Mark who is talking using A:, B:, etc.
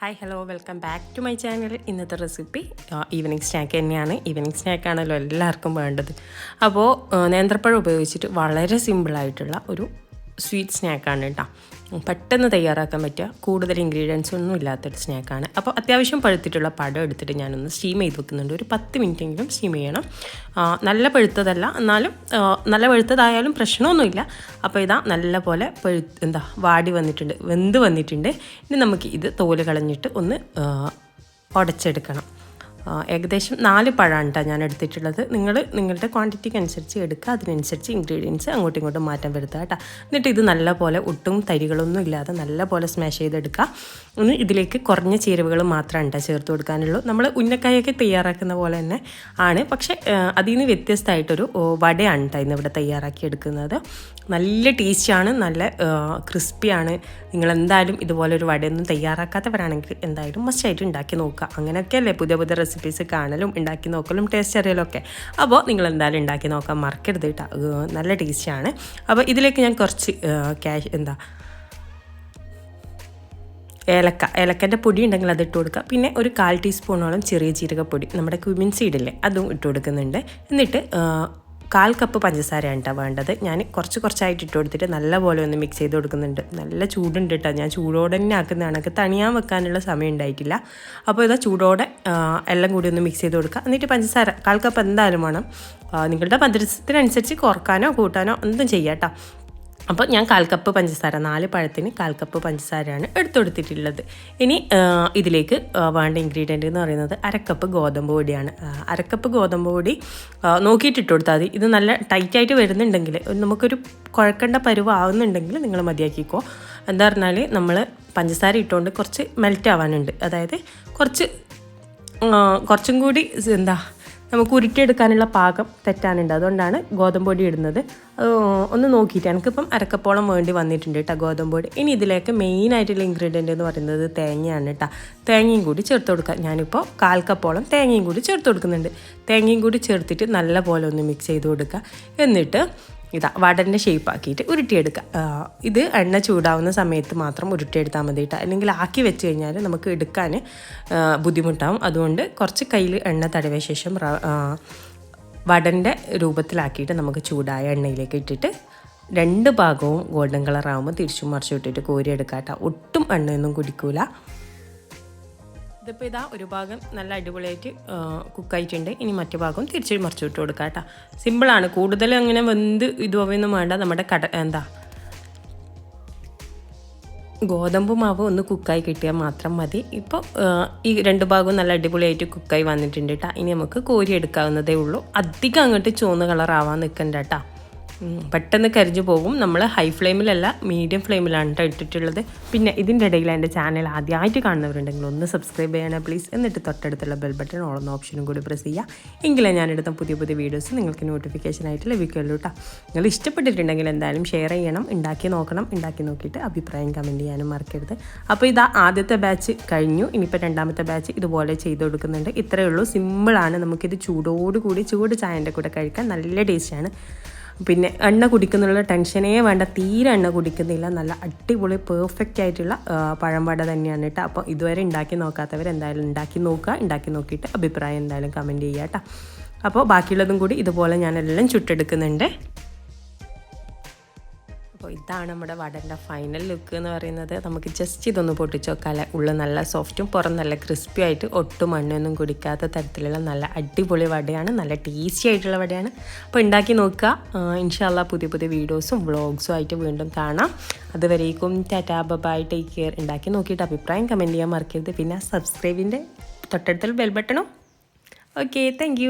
A: Hi hello welcome back to my channel ഇന്നത്തെ recipe evening snack തന്നെയാണ്. Evening സ്നാക്കാണല്ലോ എല്ലാവർക്കും വേണ്ടത്. അപ്പോൾ നേന്ത്രപ്പഴം ഉപയോഗിച്ചിട്ട് വളരെ സിമ്പിളായിട്ടുള്ള ഒരു സ്വീറ്റ് സ്നാക്കാണ് കേട്ടോ. പെട്ടെന്ന് തയ്യാറാക്കാൻ പറ്റുക. കൂടുതൽ ഇൻഗ്രീഡിയൻസ് ഒന്നും ഇല്ലാത്തൊരു സ്നാക്കാണ്. അപ്പോൾ അത്യാവശ്യം പഴുത്തിട്ടുള്ള പഴം എടുത്തിട്ട് ഞാനൊന്ന് സ്റ്റീം ചെയ്ത് വെക്കുന്നുണ്ട്. ഒരു പത്ത് മിനിറ്റെങ്കിലും സ്റ്റീം ചെയ്യണം. നല്ല പഴുത്തതല്ല. എന്നാലും നല്ല പഴുത്തതായാലും പ്രശ്നമൊന്നുമില്ല. അപ്പോൾ ഇതാ നല്ല പോലെ പഴു എന്താ വാടി വന്നിട്ടുണ്ട്. വെന്ത് വന്നിട്ടുണ്ട്. ഇനി നമുക്ക് ഇത് തോൽ കളഞ്ഞിട്ട് ഒന്ന് ഉടച്ചെടുക്കണം ഏകദേശം നാല് പഴാണ് കേട്ടോ ഞാൻ എടുത്തിട്ടുള്ളത്. നിങ്ങൾ നിങ്ങളുടെ ക്വാണ്ടിറ്റിക്ക് അനുസരിച്ച് എടുക്കുക. അതിനനുസരിച്ച് ഇൻഗ്രീഡിയൻസ് അങ്ങോട്ടും ഇങ്ങോട്ടും മാറ്റം വരുത്തുക കേട്ടോ. എന്നിട്ട് ഇത് നല്ലപോലെ ഒട്ടും തരികളൊന്നും ഇല്ലാതെ നല്ലപോലെ സ്മാഷ് ചെയ്തെടുക്കുക. ഒന്ന് ഇതിലേക്ക് കുറഞ്ഞ ചേരുവകൾ മാത്രമാണ് കേട്ടോ ചേർത്ത് കൊടുക്കാനുള്ളൂ. നമ്മൾ ഉന്നക്കായൊക്കെ തയ്യാറാക്കുന്ന പോലെ തന്നെ ആണ്. പക്ഷേ അതിൽ നിന്ന് വ്യത്യസ്തമായിട്ടൊരു വടയാണ് കേട്ടോ ഇന്ന് ഇവിടെ തയ്യാറാക്കി എടുക്കുന്നത്. നല്ല ടേസ്റ്റാണ് നല്ല ക്രിസ്പിയാണ് നിങ്ങൾ എന്തായാലും ഇതുപോലെ ഒരു വടയൊന്നും തയ്യാറാക്കാത്തവരാണെങ്കിൽ എന്തായാലും മസ്റ്റായിട്ട് ഉണ്ടാക്കി നോക്കുക. അങ്ങനെയൊക്കെയല്ലേ പുതിയ പുതിയ റെസിപ്പീസ് കാണലും ഉണ്ടാക്കി നോക്കലും ടേസ്റ്റ് അറിയലും ഒക്കെ. അപ്പോൾ നിങ്ങൾ എന്തായാലും ഉണ്ടാക്കി നോക്കാൻ മറക്കരുത് കേട്ടോ. നല്ല ടേസ്റ്റാണ് അപ്പോൾ ഇതിലേക്ക് ഞാൻ കുറച്ച് ക്യാഷ് എന്താ ഏലക്ക. ഏലക്കന്റെ പൊടി ഉണ്ടെങ്കിൽ അത് ഇട്ട് കൊടുക്കുക പിന്നെ ഒരു കാൽ ടീസ്പൂണോളം ചെറിയ ജീരകപ്പൊടി. നമ്മുടെ ക്യുമിൻ സീഡില്ലേ അതും ഇട്ട് കൊടുക്കുന്നുണ്ട്. എന്നിട്ട് കാൽ കപ്പ് പഞ്ചസാരയാണ് കേട്ടോ വേണ്ടത്. ഞാൻ കുറച്ച് കുറച്ചായിട്ട് ഇട്ട് കൊടുത്തിട്ട് നല്ലപോലെ ഒന്ന് മിക്സ് ചെയ്ത് കൊടുക്കുന്നുണ്ട്. നല്ല ചൂടുണ്ട് കേട്ടോ ഞാൻ ചൂടോടെ തന്നെ ആക്കുന്നതാണ് എനിക്ക് തണിയാൻ വെക്കാനുള്ള സമയം ഉണ്ടായിട്ടില്ല. അപ്പോൾ ഇതാ ചൂടോടെ എല്ലാം കൂടി ഒന്ന് മിക്സ് ചെയ്ത് കൊടുക്കുക. എന്നിട്ട് പഞ്ചസാര കാൽ കപ്പ് എന്തായാലും വേണം. നിങ്ങളുടെ മധുരത്തിനനുസരിച്ച് കുറക്കാനോ കൂട്ടാനോ ഒന്നും ചെയ്യാം കേട്ടോ അപ്പോൾ ഞാൻ കാൽ കപ്പ് പഞ്ചസാര നാല് പഴത്തിന് കാൽ കപ്പ് പഞ്ചസാരയാണ് എടുത്തുകൊടുത്തിട്ടുള്ളത് ഇനി ഇതിലേക്ക് വേണ്ട ഇൻഗ്രീഡിയന്റ് എന്ന് പറയുന്നത് അരക്കപ്പ് ഗോതമ്പ് പൊടിയാണ്. അരക്കപ്പ് ഗോതമ്പ് പൊടി നോക്കിയിട്ടിട്ട് കൊടുത്താൽ മതി. ഇത് നല്ല ടൈറ്റായിട്ട് വരുന്നുണ്ടെങ്കിൽ നമുക്കൊരു കുഴക്കേണ്ട പരുവ് ആവുന്നുണ്ടെങ്കിൽ നിങ്ങൾ മതിയാക്കിക്കോ. എന്താ പറഞ്ഞാൽ നമ്മൾ പഞ്ചസാര ഇട്ടുകൊണ്ട് കുറച്ച് മെൽറ്റ് ആവാനുണ്ട്. അതായത് കുറച്ച് കുറച്ചും കൂടി എന്താ നമുക്ക് ഉരുട്ടിയെടുക്കാനുള്ള പാകം തെറ്റാനുണ്ട്. അതുകൊണ്ടാണ് ഗോതമ്പ് പൊടി ഇടുന്നത്. ഒന്ന് നോക്കിയിട്ട് എനിക്കിപ്പം അരക്കപ്പോളം വേണ്ടി വന്നിട്ടുണ്ട് കേട്ടോ ഗോതമ്പ് പൊടി. ഇനി ഇതിലേക്ക് മെയിനായിട്ടുള്ള ഇൻഗ്രീഡിയന്റ് എന്ന് പറയുന്നത് തേങ്ങയാണ് കേട്ടോ. തേങ്ങയും കൂടി ചേർത്ത് കൊടുക്കുക ഞാനിപ്പോൾ കാൽക്കപ്പോളം തേങ്ങയും കൂടി ചേർത്ത് കൊടുക്കുന്നുണ്ട്. തേങ്ങയും കൂടി ചേർത്തിട്ട് നല്ല പോലെ ഒന്ന് മിക്സ് ചെയ്ത് കൊടുക്കുക. എന്നിട്ട് ഇതാ വടന്റെ ഷേപ്പ് ആക്കിയിട്ട് ഉരുട്ടിയെടുക്കുക ഇത് എണ്ണ ചൂടാവുന്ന സമയത്ത് മാത്രം ഉരുട്ടിയെടുത്താൽ മതി കേട്ടോ അല്ലെങ്കിൽ ആക്കി വെച്ച് കഴിഞ്ഞാൽ നമുക്ക് എടുക്കാൻ ബുദ്ധിമുട്ടാവും. അതുകൊണ്ട് കുറച്ച് കയ്യിൽ എണ്ണ തടവിയ ശേഷം വടന്റെ രൂപത്തിലാക്കിയിട്ട് നമുക്ക് ചൂടായ എണ്ണയിലേക്ക് ഇട്ടിട്ട് രണ്ട് ഭാഗവും ഗോൾഡൻ കളർ ആകുമ്പോൾ തിരിച്ചും മറിച്ചു വിട്ടിട്ട് കോരിയെടുക്കാം കേട്ടോ ഒട്ടും എണ്ണയൊന്നും കുടിക്കൂല. ഇതിപ്പോൾ ഇതാ ഒരു ഭാഗം നല്ല അടിപൊളിയായിട്ട് കുക്കായിട്ടുണ്ട്. ഇനി മറ്റു ഭാഗം തിരിച്ച് മറിച്ച് വിട്ട് കൊടുക്കാം കേട്ടോ. സിമ്പിളാണ് കൂടുതൽ അങ്ങനെ വെന്ത് ഇതുവൊന്നും വേണ്ട. നമ്മുടെ കട എന്താ? ഗോതമ്പ് മാവ് ഒന്ന് കുക്കായി കിട്ടിയാൽ മാത്രം മതി. ഇപ്പോൾ ഈ രണ്ട് ഭാഗവും നല്ല അടിപൊളിയായിട്ട് കുക്കായി വന്നിട്ടുണ്ട് കേട്ടോ. ഇനി നമുക്ക് കോരി എടുക്കാവുന്നതേ ഉള്ളൂ. അധികം അങ്ങോട്ട് ചുവന്ന കളറാവാൻ നിൽക്കണ്ട കേട്ടോ. പെട്ടെന്ന് കരിഞ്ഞു പോകും. നമ്മൾ ഹൈ ഫ്ലെയിമിലല്ല മീഡിയം ഫ്ലെയിമിലാണ് കേട്ടോ ഇട്ടിട്ടുള്ളത്. പിന്നെ ഇതിന്റെ ഇടയിൽ എന്റെ ചാനൽ ആദ്യമായിട്ട് കാണുന്നവരുണ്ടെങ്കിൽ ഒന്ന് സബ്സ്ക്രൈബ് ചെയ്യണം പ്ലീസ് എന്നിട്ട് തൊട്ടടുത്തുള്ള ബെൽ ബട്ടൺ ഓളുന്ന ഓപ്ഷനും കൂടി പ്രസ് ചെയ്യുക എങ്കിലേ ഞാനെടുത്ത പുതിയ പുതിയ വീഡിയോസ് നിങ്ങൾക്ക് നോട്ടിഫിക്കേഷനായിട്ട് ലഭിക്കുമല്ലോ കേട്ടോ നിങ്ങൾ ഇഷ്ടപ്പെട്ടിട്ടുണ്ടെങ്കിൽ എന്തായാലും ഷെയർ ചെയ്യണം ഉണ്ടാക്കി നോക്കണം ഉണ്ടാക്കി നോക്കിയിട്ട് അഭിപ്രായം കമന്റ് ചെയ്യാനും മറക്കരുത്. അപ്പോൾ ഇതാ ആദ്യത്തെ ബാച്ച് കഴിഞ്ഞു. ഇനിയിപ്പോൾ രണ്ടാമത്തെ ബാച്ച് ഇതുപോലെ ചെയ്ത് കൊടുക്കുന്നുണ്ട്. ഇത്രയേ ഉള്ളൂ. സിമ്പിളാണ് നമുക്കിത് ചൂടോടുകൂടി ചൂട് ചായന്റെ കൂടെ കഴിക്കാൻ നല്ല ടേസ്റ്റാണ് പിന്നെ എണ്ണ കുടിക്കുന്നുള്ള ടെൻഷനേ വേണ്ട. തീരെ എണ്ണ കുടിക്കുന്നില്ല. നല്ല അടിപൊളി പെർഫെക്റ്റ് ആയിട്ടുള്ള പഴംവട തന്നെയാണ് കേട്ടോ. അപ്പോൾ ഇതുവരെ ഉണ്ടാക്കി നോക്കാത്തവർ എന്തായാലും ഉണ്ടാക്കി നോക്കുക. ഉണ്ടാക്കി നോക്കിയിട്ട് അഭിപ്രായം എന്തായാലും കമന്റ് ചെയ്യുക കേട്ടോ. അപ്പോൾ ബാക്കിയുള്ളതും കൂടി ഇതുപോലെ ഞാനെല്ലാം ചുട്ടെടുക്കുന്നുണ്ട്. അപ്പോൾ ഇതാണ് നമ്മുടെ വടന്റെ ഫൈനൽ ലുക്ക് എന്ന് പറയുന്നത്. നമുക്ക് ജസ്റ്റ് ഇതൊന്ന് പൊട്ടിച്ച് നോക്കാല്ലേ ഉള്ള നല്ല സോഫ്റ്റും പുറം നല്ല ക്രിസ്പി ആയിട്ട് ഒട്ടും മണ്ണൊന്നും കുടിക്കാത്ത തരത്തിലുള്ള നല്ല അടിപൊളി വടയാണ്. നല്ല ടേസ്റ്റി ആയിട്ടുള്ള വടയാണ്. അപ്പോൾ ഉണ്ടാക്കി നോക്കുക. ഇൻഷാല്ല പുതിയ പുതിയ വീഡിയോസും വ്ളോഗ്സും ആയിട്ട് വീണ്ടും കാണാം. അതുവരേക്കും ടാറ്റാ ബബായ് ടേക്ക് കെയർ ഉണ്ടാക്കി നോക്കിയിട്ട് അഭിപ്രായം കമന്റ് ചെയ്യാൻ മറക്കരുത്. പിന്നെ സബ്സ്ക്രൈബിന്റെ തൊട്ടടുത്തുള്ള ബെൽ ബട്ടണും ഓക്കെ താങ്ക്